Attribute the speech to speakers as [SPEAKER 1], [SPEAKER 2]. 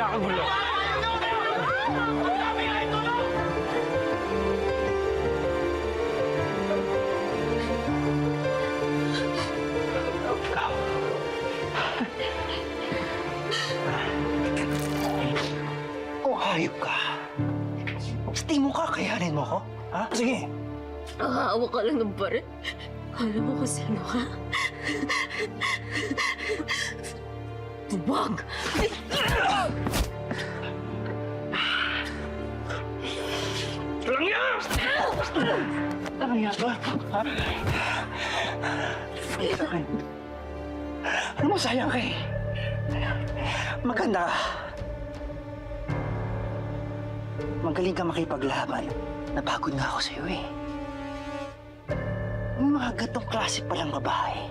[SPEAKER 1] nagkakagulo?
[SPEAKER 2] Kung hayop ka, tingin mo kakayanin mo ko? Ha? Sige.
[SPEAKER 3] Nakaawa ka lang ng baril. Alam mo kung sino ka? Buwag!
[SPEAKER 2] Ano yan ba? Ha? Sa akin. Ano mo sayang ka eh? Maganda ka. Magaling ka makipaglaban. Napagod na ako sa'yo eh. Yung mga gatong klase palang babae.